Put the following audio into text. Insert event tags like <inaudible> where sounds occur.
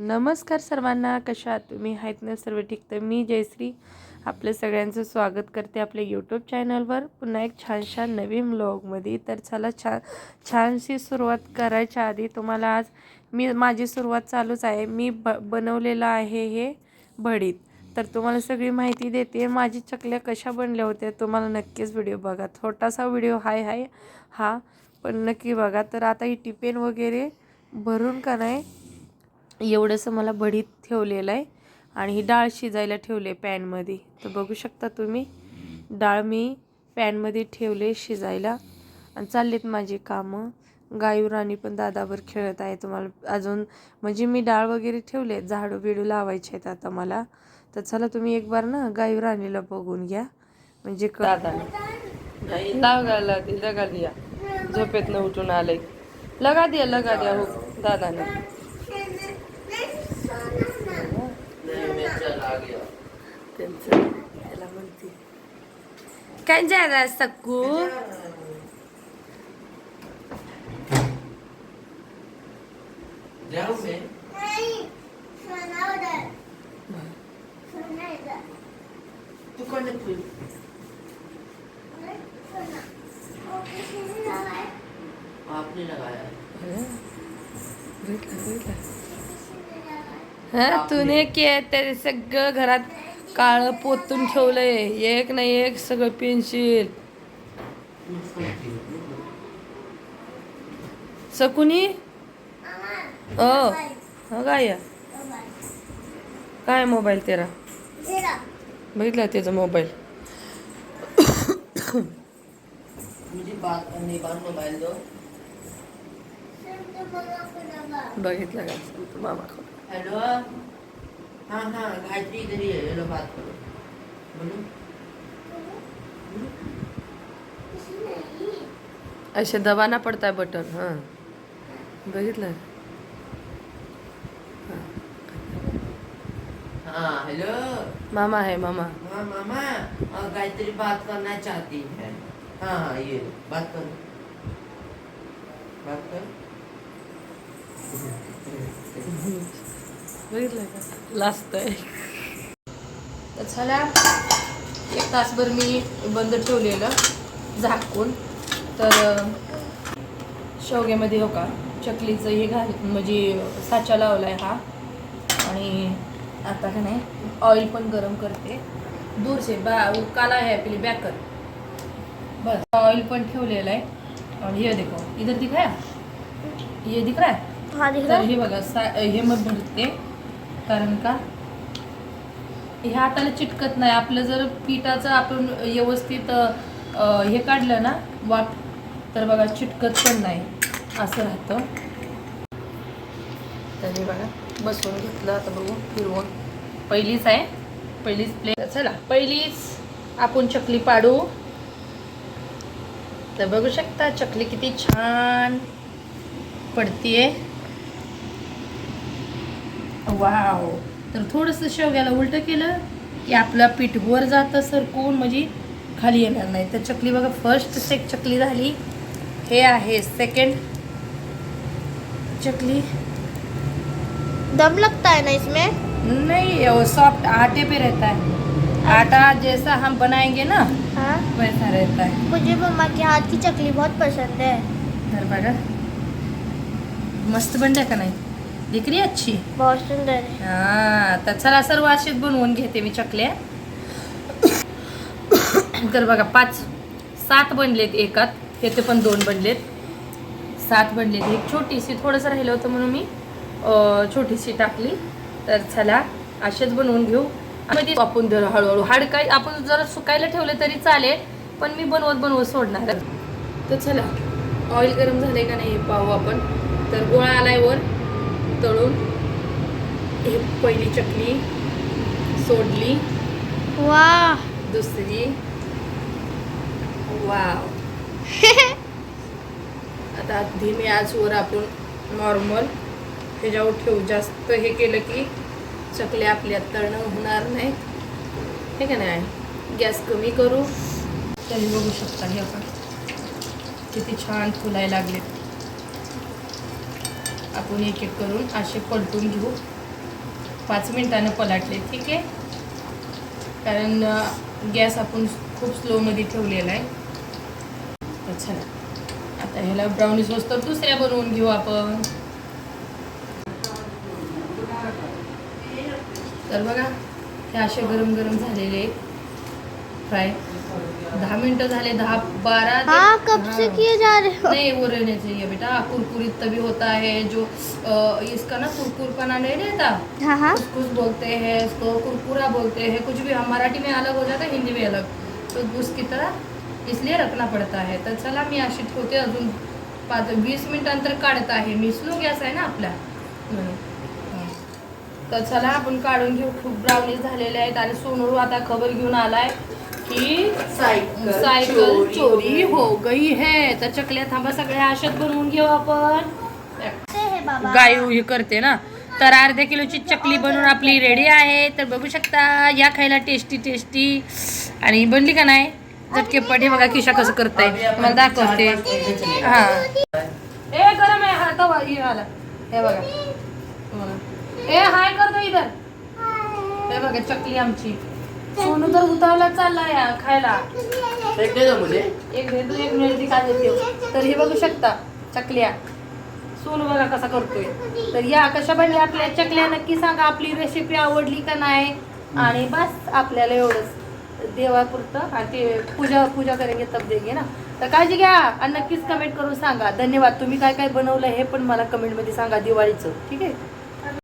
नमस्कार सर्वांना कशा तुम्ही? आहेत ना सर्व ठीक? तर मी जयश्री आपलं सगळ्यांचं स्वागत करते आपल्या यूट्यूब चॅनलवर पुन्हा एक छानशा नवीन ब्लॉगमध्ये तर चला छान छानशी सुरुवात करायच्या आधी तुम्हाला आज मी माझी सुरुवात चालूच आहे. मी ब बनवलेलं आहे हे भडीत. तर तुम्हाला सगळी माहिती देते. माझी चकल्या कशा बनल्या होत्या तुम्हाला नक्कीच व्हिडिओ बघा. छोटासा व्हिडिओ हाय हाय हा पण नक्की बघा. तर आता ही टिपेन वगैरे भरून का नाही एवढंसं मला भडीत ठेवलेलं आहे. आणि ही डाळ शिजायला ठेवले पॅनमध्ये. तर बघू शकता तुम्ही डाळ मी पॅनमध्ये ठेवले शिजायला. आणि चाललेत माझी कामं. गायू राणी पण दादावर खेळत आहे तुम्हाला अजून. म्हणजे मी डाळ वगैरे ठेवले झाडू बिडू लावायचे आहेत आता मला. तर चला तुम्ही एक बार ना गायू राणीला बघून घ्या. म्हणजे क- दादा लगा लगा दिया. झोपेत न उठून आले. लगा दिया लगा दिया हो दादाने. त्यांचं त्याला म्हणते. काय जायला सक्कू है आपने लगाया है हा? तुने के ते सगळं घरात काळं पोतून ठेवलंय. एक ना एक सगळं पेन्सिल. सकुनी? ओ हो काय काय मोबाईल तेरा? बघितला त्याचा मोबाईल? मुझे बात करने का मोबाइल दो बघितला का? मामा. हेलो? हाँ हाँ गायत्री इधर ही है हेलो बात करो। बोलो। असे दबाना पडताय बटन हाँ। बघितलं हाँ हेलो। मामा आहे मामा। हाँ मामा और गायत्री बात करना चाहती है। हाँ हाँ ये बात करो। बात करो। बघितलं का? लास्ट आहे. तर चला एक तासभर मी बंद ठेवलेलं झाकून. तर शेवग्यामध्ये हो का चकलीचं हे घाल म्हणजे साचा लावला आहे हा. आणि आता का नाही ऑइल पण गरम करते. दूर से बा काला आहे आपली बॅकर बस ऑइल पण ठेवलेलं आहे. आणि हे देखो इधर दिख रहा है ये दिख रहा है हाँ दिख तर रहा. है हे बघा सा हे मग भरते कारण का? ह्या हाताला चिटकत नाही. आपलं जर पिठाचं आपण व्यवस्थित हे काढलं ना वाट तर बघा चिटकत पण नाही. असं राहतं. तरी बघा बसवून घेतलं आता बघू फिरवून. पहिलीच आहे. पहिलीच प्लेट चला पहिलीच आपण चकली पाडू. तर बघू शकता चकली किती छान पडतीये. वाव. तर थोडंसं शेवग्याला उलटं केलं की आपला पीठ वर जातं सरकवून म्हणजे खाली येणार नाही. तर चकली बघा फर्स्ट सेक चकली झाली. हे आहे सेकंड चकली. दम लगता है ना इसमें? नहीं वो सॉफ्ट आटे पे रहता है. आटा जैसा हम बनाएंगे ना हाँ. वैसा रहता है. मुझे मम्मा के हाथ की चकली बहुत पसंद है. तर बघा मस्त बनल्या का नाही. दिख रही है अच्छी बहुत सुंदर है हा तर चला सर्व अशीच बनवून घेते मी चकल्या. तर बघा पाच सात बनलेत एकात त्याचे पण दोन बनलेत. सात बनलेत. एक छोटीशी थोडंसं राहिलं होतं म्हणून मी छोटीशी टाकली. तर चला असेच बनवून घेऊ. मध्ये आपण जर हळूहळू. हाड काय आपण जर सुकायला ठेवलं तरी चालेल पण मी बनवत बनवत सोडणार. तर चला ऑइल गरम झालंय का नाही पाहू आपण. तर गोळा आलाय वर. तळून हे पहिली चकली सोडली. वाह दुसरी. वाव. <laughs> आता धीमे आचवर आपण नॉर्मल ह्याच्यावर ठेवू. जास्त हे केलं की चकल्या आपल्या तळणं होणार नाही हे का नाही? गॅस कमी करू. तरी बघू शकता हे आपण. किती छान फुलायला लागले आपण एक एक करून असे पलटून घेऊ. पाच मिनटानं पलाटले ठीक आहे? कारण गॅस आपण खूप स्लोमध्ये ठेवलेला आहे. तर चला आता ह्याला ब्राउनीज वस्तू दुसऱ्या बनवून घेऊ आपण. तर बघा हे असे गरम गरम झालेले फ्राय दहा मिनिटं झाले दहा बारा ते- हाँ कब से. किए जा रहे हो <laughs> नहीं वो रहने चाहिए बेटा. कुरकुरित तभी होता है जो अ, इसका ना कुरकुरपना नहीं रहता हाँ हाँ. कुछ बोलते हैं इसको कुरकुरा बोलते हैं. कुछ भी हम मराठी में अलग हो जाता है हिंदी में अलग. तो उसकी तरह इसलिए रखना पड़ता है. तर चला मी अशी ठेवते अजून पाच वीस मिनिटांतर काढत आहे. मी स्लो गॅस आहे ना आपला. म्हणून. हं. तर चला आपण काढून घेऊ. खूप ब्राउनीज झालेले आहेत आणि सोनू आता खबर घेऊन आलाय. की सायकल सायकल चोरी हो गई है. तर चकल्या थांबा सगळ्या अशात बनवून घेऊ आपण. है गायू हे करते ना. तर अर्ध्या किलोची चकली बनवून आपली रेडी आहे. तर बघू शकता या खायला टेस्टी टेस्टी आणि बनली का नाही? झटके पडे बघा किशा कसं करताय. मला दाखवते. हा. ए गरम आहे. हा तवा हे आला. हे बघा. ए हाय कर दो इधर. हे बघा चकली आमची. सोनू तर उतावला चालला या खायला. एक दे दो मुझे एक दे दो एक मिनिट दिखा देते. तर हे बघू शकता चकल्या. सोनू बघा कसा करतोय. तर या कशा बनल्या आपल्या चकल्या नक्की सांगा आपली रेसिपी आवडली का नाही. आणि बस आपल्याला एवढंच. देवापुरतं आणि ते पूजा पूजा करेंगे तब देंगे ना. तर काळजी घ्या आणि नक्कीच कमेंट करून सांगा. धन्यवाद. तुम्ही काय काय बनवलं हे पण मला कमेंटमध्ये सांगा दिवाळीचं. ठीक आहे?